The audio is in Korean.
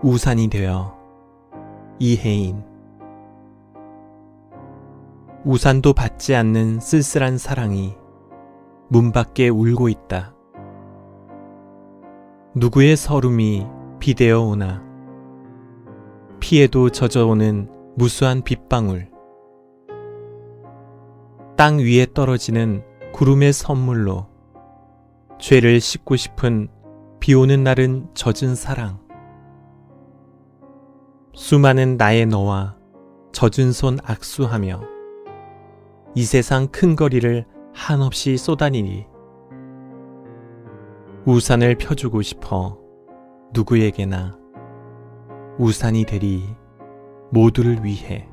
우산이 되어 이혜인. 우산도 받지 않는 쓸쓸한 사랑이 문 밖에 울고 있다. 누구의 서름이 비대어 오나? 피에도 젖어오는 무수한 빗방울. 땅 위에 떨어지는 구름의 선물로 죄를 씻고 싶은 비 오는 날은 젖은 사랑 수많은 나의 너와 젖은 손 악수하며 이 세상 큰 거리를 한없이 쏘다니니 우산을 펴주고 싶어 누구에게나 우산이 되리 모두를 위해